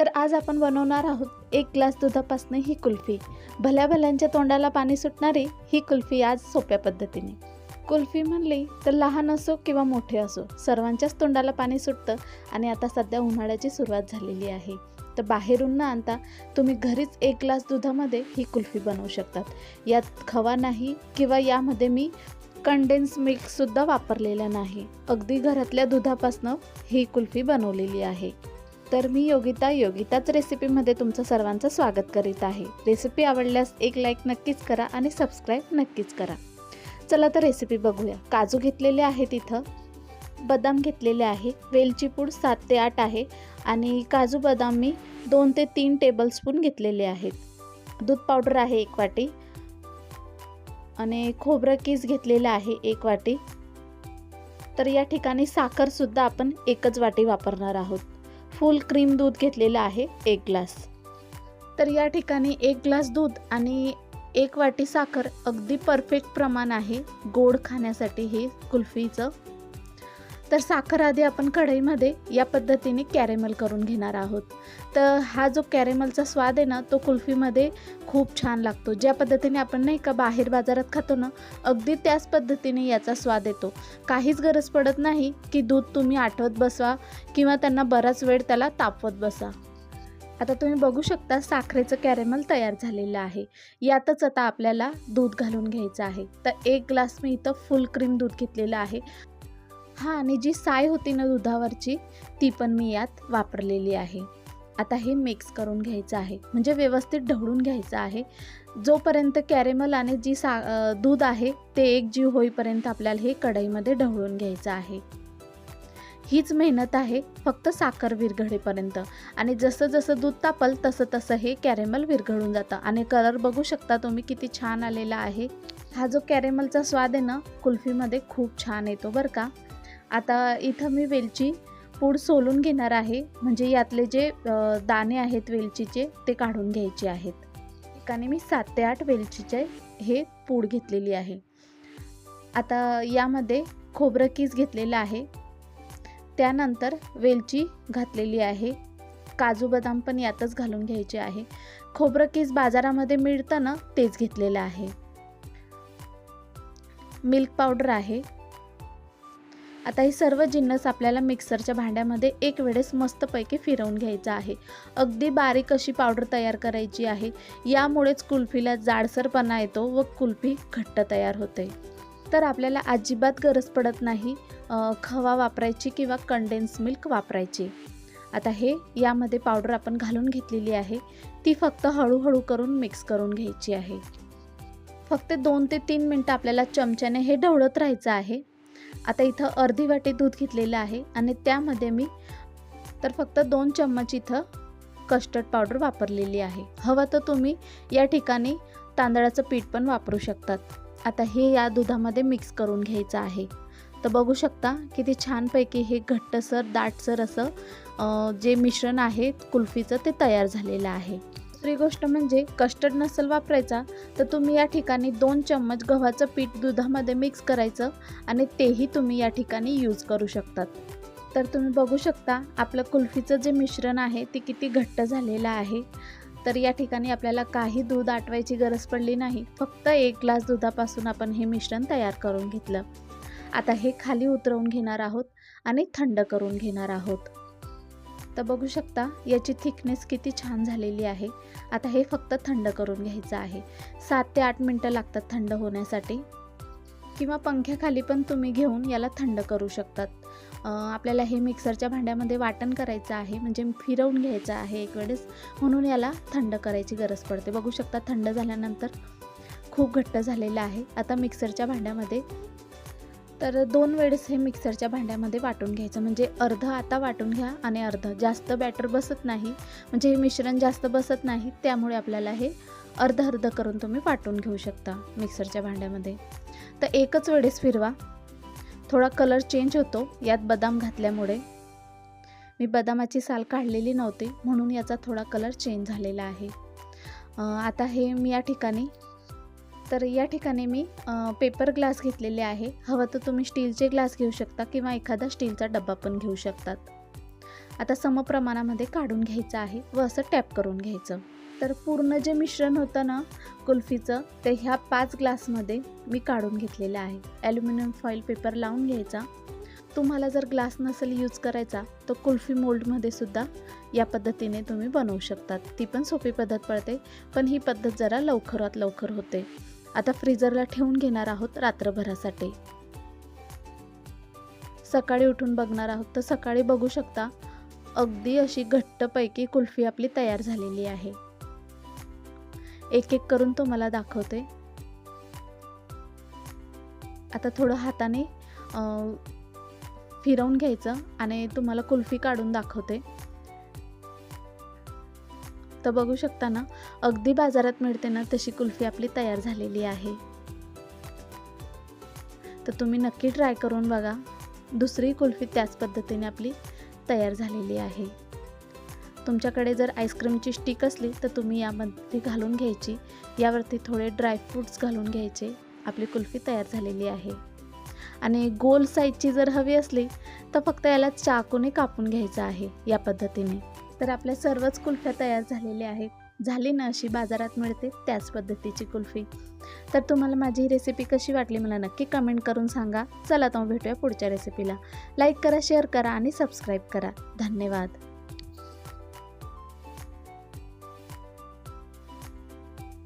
तर आज आपण बनवणार आहोत एक ग्लास दुधापासून ही कुल्फी. भल्या भल्यांच्या तोंडाला पाणी सुटणारी ही कुल्फी आज सोप्या पद्धतीने. कुल्फी म्हणली तर लहान असो किंवा मोठे असो सर्वांच्याच तोंडाला पाणी सुटतं आणि आता सध्या उन्हाळ्याची सुरुवात झालेली आहे. तर बाहेरून न आणता तुम्ही घरीच एक ग्लास दुधामध्ये ही कुल्फी बनवू शकतात. यात खवा नाही किंवा यामध्ये मी कंडेन्स मिल्कसुद्धा वापरलेला नाही. अगदी घरातल्या दुधापासनं ही कुल्फी बनवलेली आहे. तर मी योगिता योगिताच रेसिपीमध्ये तुमचं सर्वांचं स्वागत करीत आहे. रेसिपी आवडल्यास एक लाईक नक्कीच करा आणि सबस्क्राईब नक्कीच करा. चला तर रेसिपी बघूया. काजू घेतलेले आहेत इथं. बदाम घेतलेले आहे. वेलची पूड सात ते आठ आहे. आणि काजू बदाम मी दोन ते तीन टेबलस्पून घेतलेले आहेत. दूध पावडर आहे एक वाटी. आणि खोबरं कीस घेतलेलं आहे एक वाटी. तर या ठिकाणी साखरसुद्धा आपण एकच वाटी वापरणार आहोत. फुल क्रीम दूध घेतलेलं आहे एक ग्लास तर या ठिकाणी एक ग्लास दूध आणि एक वाटी साखर अगदी परफेक्ट प्रमाण आहे. गोड खाण्यासाठी हे कुल्फीचं. तर साखर आधी आपण कढईमध्ये या पद्धतीने कॅरेमल करून घेणार आहोत. तर हा जो कॅरेमलचा स्वाद आहे ना तो कुल्फीमध्ये खूप छान लागतो. ज्या पद्धतीने आपण नाही का बाहेर बाजारात खातो ना अगदी त्याच पद्धतीने याचा स्वाद येतो. काहीच गरज पडत नाही की दूध तुम्ही आठवत बसवा किंवा त्यांना बराच वेळ त्याला तापवत बसा. आता तुम्ही बघू शकता साखरेचं कॅरेमल तयार झालेलं आहे. यातच आता आपल्याला दूध घालून घ्यायचं आहे. तर एक ग्लास मी इथं फुल क्रीम दूध घेतलेलं आहे. हां आणि जी साय होती ना दुधावरची ती पण मी यात वापरलेली आहे. आता हे मिक्स करून घ्यायचं आहे. म्हणजे व्यवस्थित ढवळून घ्यायचं आहे. जोपर्यंत कॅरेमल आणि जी सा दूध आहे ते एक जीव होईपर्यंत आपल्याला हे कढईमध्ये ढवळून घ्यायचं आहे. हीच मेहनत आहे फक्त साखर विरघळेपर्यंत. आणि जसं जसं दूध तापल तसं तसं हे कॅरेमल विरघळून जातं. आणि कलर बघू शकता तुम्ही किती छान आलेला आहे. हा जो कॅरेमलचा स्वाद आहे ना कुल्फीमध्ये खूप छान येतो बरं का. आता इथं मी वेलची पूड सोलून घेणार आहे. म्हणजे यातले जे दाणे आहेत वेलचीचे ते काढून घ्यायचे आहेत. ठिकाणी मी सात ते आठ वेलचीचे हे पूड घेतलेली आहे. आता यामध्ये खोबरं कीस घेतलेलं आहे. त्यानंतर वेलची घातलेली आहे. काजू बदाम पण यातच घालून घ्यायचे आहे. खोबरं कीस बाजारामध्ये मिळतं ना तेच घेतलेलं आहे. मिल्क पावडर आहे. आता हे सर्व जिन्नस आपल्याला मिक्सरच्या भांड्यामध्ये एक वेळेस मस्तपैकी फिरवून घ्यायचं आहे. अगदी बारीक अशी पावडर तयार करायची आहे. यामुळेच कुल्फीला जाडसरपणा येतो व कुल्फी घट्ट तयार होते. तर आपल्याला अजिबात गरज पडत नाही खवा वापरायची किंवा कंडेन्स मिल्क वापरायची. आता हे यामध्ये पावडर आपण घालून घेतलेली आहे. ती फक्त हळूहळू करून मिक्स करून घ्यायची आहे. फक्त दोन ते तीन मिनटं आपल्याला चमच्याने हे ढवळत राहायचं आहे. आता इथं अर्धी वाटी दूध घेतलेलं आहे आणि त्यामध्ये मी तर फक्त दोन चम्मच इथं कस्टर्ड पावडर वापरलेली आहे. हवं तर तुम्ही या ठिकाणी तांदळाचं पीठ पण वापरू शकतात. आता हे या दुधामध्ये मिक्स करून घ्यायचं आहे. तर बघू शकता किती छानपैकी हे घट्टसर दाटसर असं जे मिश्रण आहे कुल्फीचं ते तयार झालेलं आहे. दुसरी गोष्ट म्हणजे कस्टर्ड नसेल वापरायचा तर तुम्ही या ठिकाणी दोन चम्मच गव्हाचं पीठ दुधामध्ये मिक्स करायचं आणि तेही तुम्ही या ठिकाणी यूज करू शकतात. तर तुम्ही बघू शकता आपलं कुल्फीचं जे मिश्रण आहे ते किती घट्ट झालेलं आहे. तर या ठिकाणी आपल्याला काही दूध आटवायची गरज पडली नाही. फक्त एक ग्लास दुधापासून आपण हे मिश्रण तयार करून घेतलं. आता हे खाली उतरवून घेणार आहोत आणि थंड करून घेणार आहोत. तर बघू शकता याची थिकनेस किती छान झालेली आहे. आता हे फक्त थंड करून घ्यायचं आहे. सात ते आठ मिनटं लागतात थंड होण्यासाठी. किंवा पंख्याखाली पण तुम्ही घेऊन याला थंड करू शकतात. आपल्याला हे मिक्सरच्या भांड्यामध्ये वाटण करायचं आहे म्हणजे फिरवून घ्यायचं आहे एक वेळेस. म्हणून याला थंड करायची गरज पडते. बघू शकता थंड झाल्यानंतर खूप घट्ट झालेलं आहे. आता मिक्सरच्या भांड्यामध्ये तर दोन वेळेस हे मिक्सरच्या भांड्यामध्ये वाटून घ्यायचं. म्हणजे अर्ध आता वाटून घ्या आणि अर्ध. जास्त बॅटर बसत नाही. म्हणजे हे मिश्रण जास्त बसत नाही. त्यामुळे आपल्याला हे अर्ध अर्ध करून तुम्ही वाटून घेऊ शकता मिक्सरच्या भांड्यामध्ये. तर एकच वेळेस फिरवा. थोडा कलर चेंज होतो. यात बदाम घातल्यामुळे. मी बदामाची साल काढलेली नव्हती. म्हणून याचा थोडा कलर चेंज झालेला आहे. आता हे मी या ठिकाणी तर या ठिकाणी मी पेपर ग्लास घेतलेले आहे. हवं तर तुम्ही स्टीलचे ग्लास घेऊ शकता किंवा एखादा स्टीलचा डब्बा पण घेऊ शकतात. आता समप्रमाणामध्ये काढून घ्यायचं आहे व असं टॅप करून घ्यायचं. तर पूर्ण जे मिश्रण होतं ना कुल्फीचं ते ह्या पाच ग्लासमध्ये मी काढून घेतलेलं आहे. ॲल्युमिनियम फॉईल पेपर लावून घ्यायचा. तुम्हाला जर ग्लास नसेल यूज करायचा तर कुल्फी मोल्डमध्ये सुद्धा या पद्धतीने तुम्ही बनवू शकतात. ती पण सोपी पद्धत पडते पण ही पद्धत जरा लवकरात लवकर होते. आता फ्रीजरला ठेवून घेणार आहोत रात्रभरासाठी. सकाळी उठून बघणार आहोत तर सकाळी बघू शकता अगदी अशी घट्टपैकी कुल्फी आपली तयार झालेली आहे. एक एक करून तुम्हाला दाखवते आता थोडं हाताने फिरवून घ्यायचं आणि तुम्हाला कुल्फी काढून दाखवते. तर बघू शकता ना अगदी बाजारात मिळते ना तशी कुल्फी आपली तयार झालेली आहे. तर तुम्ही नक्की ट्राय करून बघा दुसरी कुल्फी त्याच पद्धतीने आपली तयार झालेली आहे. तुमच्याकडे जर आईस्क्रीमची स्टिक असली तर तुम्ही यामध्ये घालून घ्यायची. यावरती थोडे ड्रायफ्रूट्स घालून घ्यायचे आपली कुल्फी तयार झालेली आहे. आणि गोल साईजची जर हवी असली तर फक्त याला चाकूने कापून घ्यायचं आहे या पद्धतीने. तर आपल्या सर्वच कुल्फ्या तयार झालेल्या आहेत. झाली ना अशी बाजारात मिळते त्याच पद्धतीची कुल्फी. तर तुम्हाला माझी ही रेसिपी कशी वाटली मला नक्की कमेंट करून सांगा. चला तर भेटूया पुढच्या रेसिपीला लाईक करा शेअर करा आणि सबस्क्राईब करा. धन्यवाद.